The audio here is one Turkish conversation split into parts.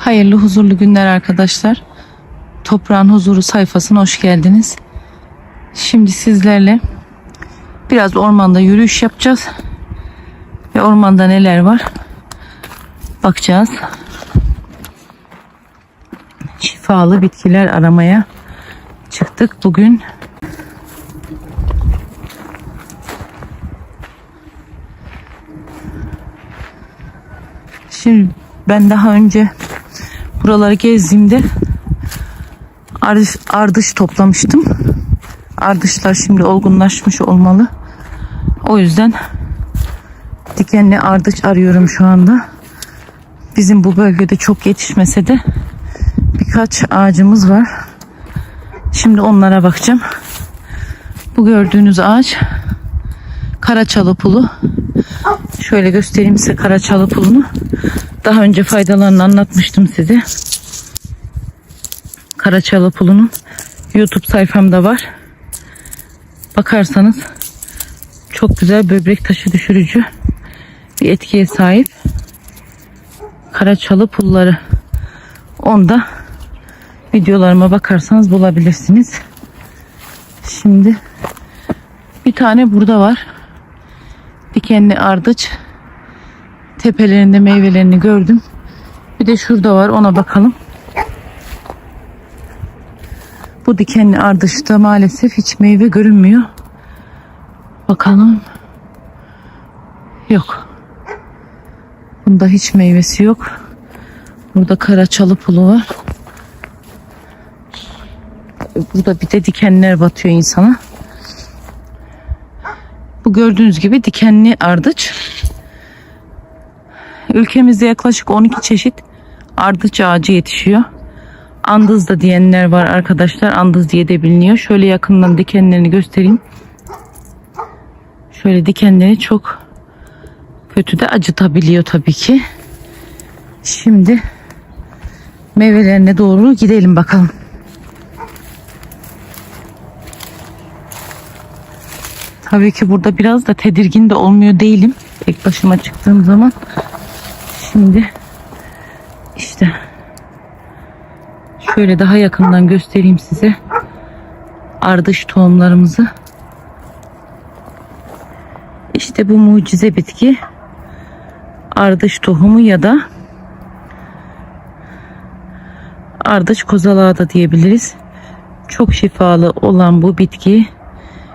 Hayırlı huzurlu günler arkadaşlar. Toprağın huzuru sayfasına hoş geldiniz. Şimdi sizlerle biraz ormanda yürüyüş yapacağız. Ve ormanda neler var bakacağız. Şifalı bitkiler aramaya çıktık bugün. Şimdi ben daha önce buraları gezdiğimde ardış, ardış toplamıştım. Ardışlar şimdi olgunlaşmış olmalı. O yüzden dikenli ardıç arıyorum şu anda. Bizim bu bölgede çok yetişmese de birkaç ağacımız var. Şimdi onlara bakacağım. Bu gördüğünüz ağaç karaçalı pulu. Şöyle göstereyim size karaçalı pulunu. Daha önce faydalarını anlatmıştım size. Karaçalı pulunun YouTube sayfamda var. Bakarsanız çok güzel böbrek taşı düşürücü bir etkiye sahip. Karaçalı pulları. Onda videolarıma bakarsanız bulabilirsiniz. Şimdi bir tane burada var. Dikenli ardıç. Tepelerinde meyvelerini gördüm. Bir de şurada var ona bakalım. Bu dikenli ardışta maalesef hiç meyve görünmüyor. Bakalım. Yok. Bunda hiç meyvesi yok. Burada karaçalı pulu var. Burada bir de dikenler batıyor insana. Bu gördüğünüz gibi dikenli ardıç. Ülkemizde yaklaşık 12 çeşit ardıç ağacı yetişiyor. Andız da diyenler var arkadaşlar. Andız diye de biliniyor. Şöyle yakından dikenlerini göstereyim. Şöyle dikenleri çok kötü de acıtabiliyor tabii ki. Şimdi meyvelerine doğru gidelim bakalım. Tabii ki burada biraz da tedirgin de olmuyor değilim. Tek başıma çıktığım zaman. Şimdi işte şöyle daha yakından göstereyim size. Ardış tohumlarımızı. İşte bu mucize bitki ardış tohumu ya da ardıç kozalağı da diyebiliriz. Çok şifalı olan bu bitki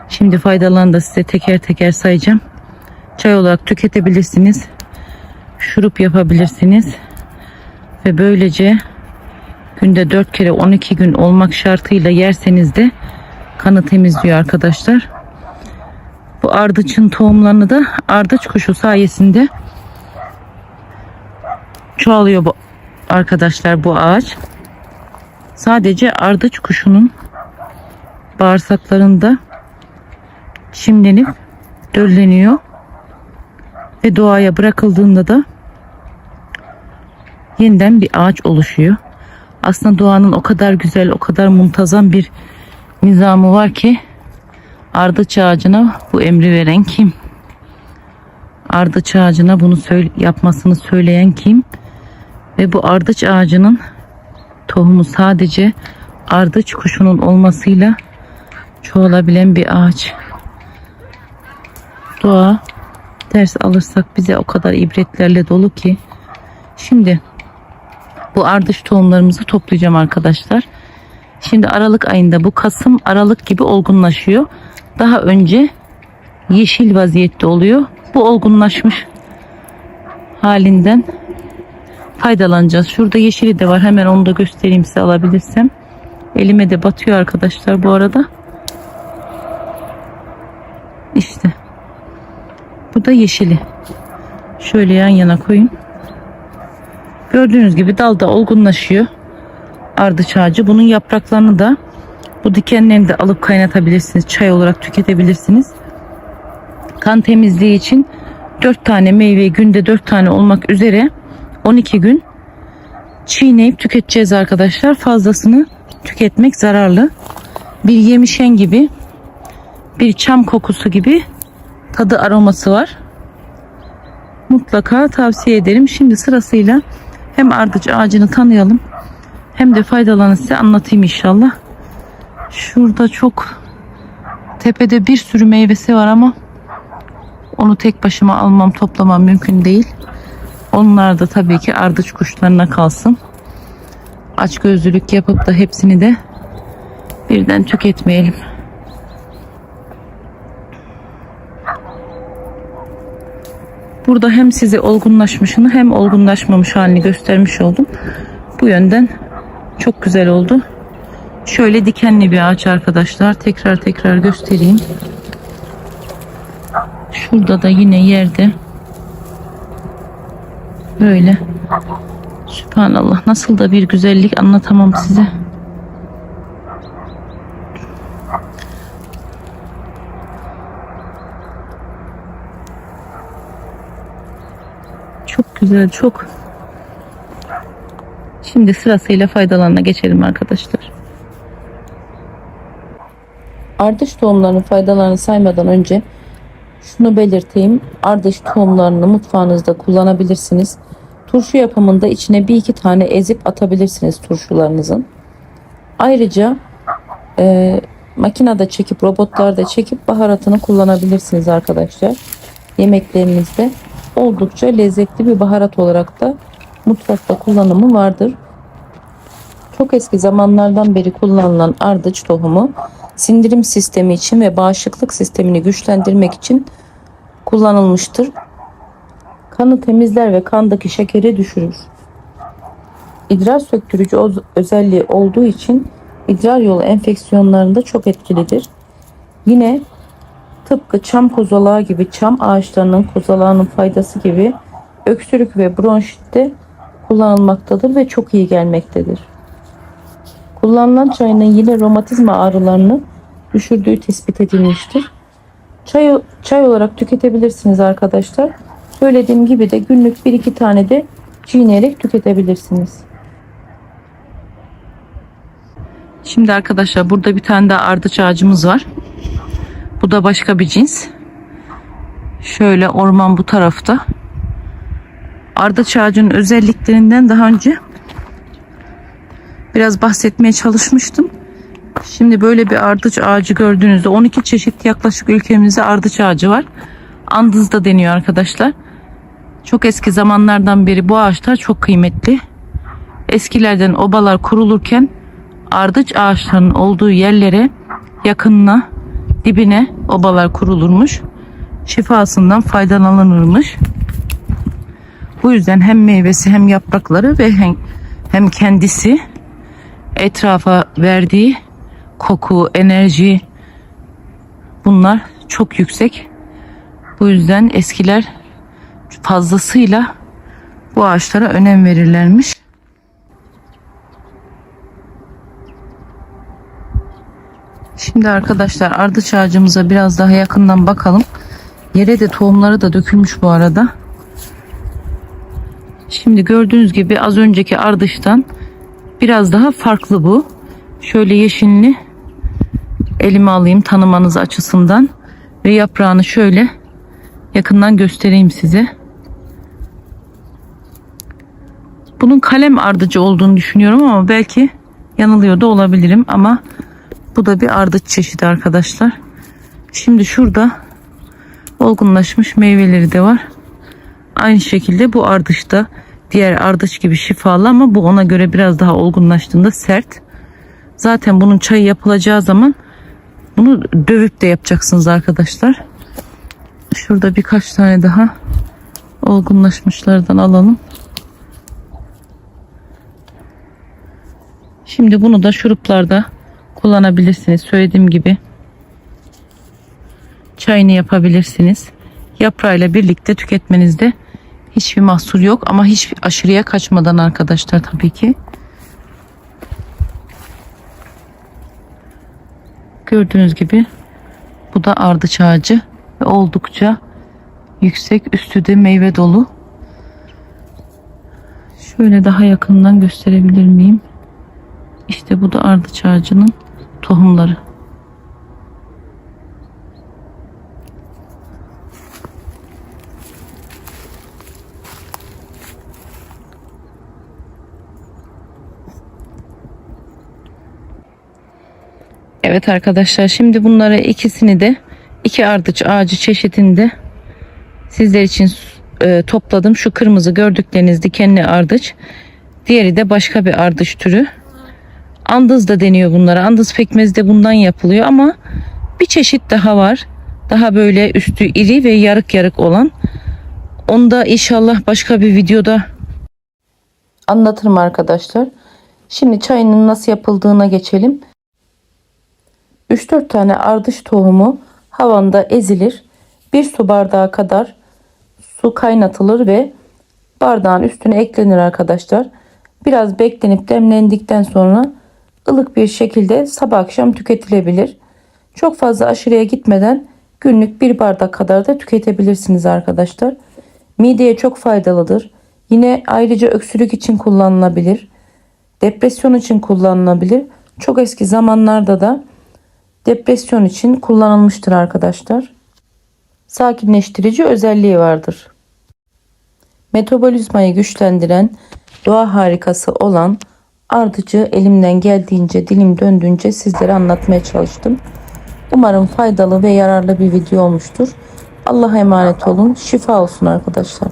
şimdi faydalarını da size teker teker sayacağım. Çay olarak tüketebilirsiniz. Şurup yapabilirsiniz. Ve böylece günde 4 kere 12 gün olmak şartıyla yerseniz de kanı temizliyor arkadaşlar. Bu ardıçın tohumlarını da ardıç kuşu sayesinde çoğalıyor bu arkadaşlar bu ağaç. Sadece ardıç kuşunun bağırsaklarında çimlenip dölleniyor ve doğaya bırakıldığında da yeniden bir ağaç oluşuyor. Aslında doğanın o kadar güzel, o kadar muntazam bir nizamı var ki ardıç ağacına bu emri veren kim? Ardıç ağacına bunu söyle, yapmasını söyleyen kim? Ve bu ardıç ağacının tohumu sadece ardıç kuşunun olmasıyla çoğalabilen bir ağaç. Doğa ders alırsak bize o kadar ibretlerle dolu ki. Şimdi bu ardış tohumlarımızı toplayacağım arkadaşlar. Şimdi Aralık ayında bu Kasım Aralık gibi olgunlaşıyor. Daha önce yeşil vaziyette oluyor. Bu olgunlaşmış halinden faydalanacağız. Şurada yeşili de var. Hemen onu da göstereyim size alabilirsem. Elime de batıyor arkadaşlar bu arada. İşte. Bu da yeşili. Şöyle yan yana koyayım. Gördüğünüz gibi dalda olgunlaşıyor. Ardıç ağacı. Bunun yapraklarını da bu dikenlerini de alıp kaynatabilirsiniz. Çay olarak tüketebilirsiniz. Kan temizliği için 4 tane meyve günde 4 tane olmak üzere 12 gün çiğneyip tüketeceğiz arkadaşlar. Fazlasını tüketmek zararlı. Bir yemişen gibi bir çam kokusu gibi tadı aroması var. Mutlaka tavsiye ederim. Şimdi sırasıyla Hem ardıç ağacını tanıyalım hem de faydalarını size anlatayım inşallah. Şurada çok tepede bir sürü meyvesi var ama onu tek başıma almam toplamam mümkün değil. Onlar da tabii ki ardıç kuşlarına kalsın. Açgözlülük yapıp da hepsini de birden tüketmeyelim. Burada hem size olgunlaşmışını hem olgunlaşmamış halini göstermiş oldum. Bu yönden çok güzel oldu. Şöyle dikenli bir ağaç arkadaşlar. Tekrar tekrar göstereyim. Şurada da yine yerde böyle Sübhanallah nasıl da bir güzellik anlatamam size. Çok güzel çok. Şimdi sırasıyla faydalarına geçelim arkadaşlar. Ardış tohumlarının faydalarını saymadan önce şunu belirteyim. Ardış tohumlarını mutfağınızda kullanabilirsiniz. Turşu yapımında içine bir iki tane ezip atabilirsiniz turşularınızın. Ayrıca e, makinede çekip robotlarda çekip baharatını kullanabilirsiniz arkadaşlar. Yemeklerinizde oldukça lezzetli bir baharat olarak da mutfakta kullanımı vardır. Çok eski zamanlardan beri kullanılan ardıç tohumu sindirim sistemi için ve bağışıklık sistemini güçlendirmek için kullanılmıştır. Kanı temizler ve kandaki şekeri düşürür. İdrar söktürücü öz- özelliği olduğu için idrar yolu enfeksiyonlarında çok etkilidir. Yine tıpkı çam kozalağı gibi çam ağaçlarının kozalağının faydası gibi öksürük ve bronşitte kullanılmaktadır ve çok iyi gelmektedir. Kullanılan çayının yine romatizma ağrılarını düşürdüğü tespit edilmiştir. Çay, çay olarak tüketebilirsiniz arkadaşlar. Söylediğim gibi de günlük bir iki tane de çiğneyerek tüketebilirsiniz. Şimdi arkadaşlar burada bir tane daha ardıç ağacımız var. Bu da başka bir cins. Şöyle orman bu tarafta. Ardıç ağacının özelliklerinden daha önce biraz bahsetmeye çalışmıştım. Şimdi böyle bir ardıç ağacı gördüğünüzde 12 çeşit yaklaşık ülkemizde ardıç ağacı var. Andız da deniyor arkadaşlar. Çok eski zamanlardan beri bu ağaçlar çok kıymetli. Eskilerden obalar kurulurken ardıç ağaçlarının olduğu yerlere yakınına dibine obalar kurulurmuş. Şifasından faydalanılırmış. Bu yüzden hem meyvesi hem yaprakları ve hem, hem kendisi etrafa verdiği koku, enerji bunlar çok yüksek. Bu yüzden eskiler fazlasıyla bu ağaçlara önem verirlermiş. Şimdi arkadaşlar ardıç ağacımıza biraz daha yakından bakalım. Yere de tohumları da dökülmüş bu arada. Şimdi gördüğünüz gibi az önceki ardıştan biraz daha farklı bu. Şöyle yeşilini elime alayım tanımanız açısından ve yaprağını şöyle yakından göstereyim size. Bunun kalem ardıcı olduğunu düşünüyorum ama belki yanılıyor da olabilirim ama bu da bir ardıç çeşidi arkadaşlar. Şimdi şurada olgunlaşmış meyveleri de var. Aynı şekilde bu ardıç da diğer ardıç gibi şifalı ama bu ona göre biraz daha olgunlaştığında sert. Zaten bunun çayı yapılacağı zaman bunu dövüp de yapacaksınız arkadaşlar. Şurada birkaç tane daha olgunlaşmışlardan alalım. Şimdi bunu da şuruplarda kullanabilirsiniz. Söylediğim gibi çayını yapabilirsiniz. Yaprağıyla birlikte tüketmenizde hiçbir mahsur yok ama hiç aşırıya kaçmadan arkadaşlar tabii ki. Gördüğünüz gibi bu da ardıç ağacı ve oldukça yüksek üstü de meyve dolu. Şöyle daha yakından gösterebilir miyim? İşte bu da ardıç ağacının tohumları. Evet arkadaşlar şimdi bunları ikisini de iki ardıç ağacı çeşitinde sizler için e, topladım. Şu kırmızı gördükleriniz dikenli ardıç. Diğeri de başka bir ardıç türü. Andız da deniyor bunlara. Andız pekmezi de bundan yapılıyor ama bir çeşit daha var. Daha böyle üstü iri ve yarık yarık olan. Onu da inşallah başka bir videoda anlatırım arkadaşlar. Şimdi çayının nasıl yapıldığına geçelim. 3-4 tane ardış tohumu havanda ezilir. 1 su bardağı kadar su kaynatılır ve bardağın üstüne eklenir arkadaşlar. Biraz beklenip demlendikten sonra ılık bir şekilde sabah akşam tüketilebilir. Çok fazla aşırıya gitmeden günlük bir bardak kadar da tüketebilirsiniz arkadaşlar. Mideye çok faydalıdır. Yine ayrıca öksürük için kullanılabilir. Depresyon için kullanılabilir. Çok eski zamanlarda da depresyon için kullanılmıştır arkadaşlar. Sakinleştirici özelliği vardır. Metabolizmayı güçlendiren doğa harikası olan ardıcı elimden geldiğince dilim döndüğünce sizlere anlatmaya çalıştım. Umarım faydalı ve yararlı bir video olmuştur. Allah'a emanet olun. Şifa olsun arkadaşlar.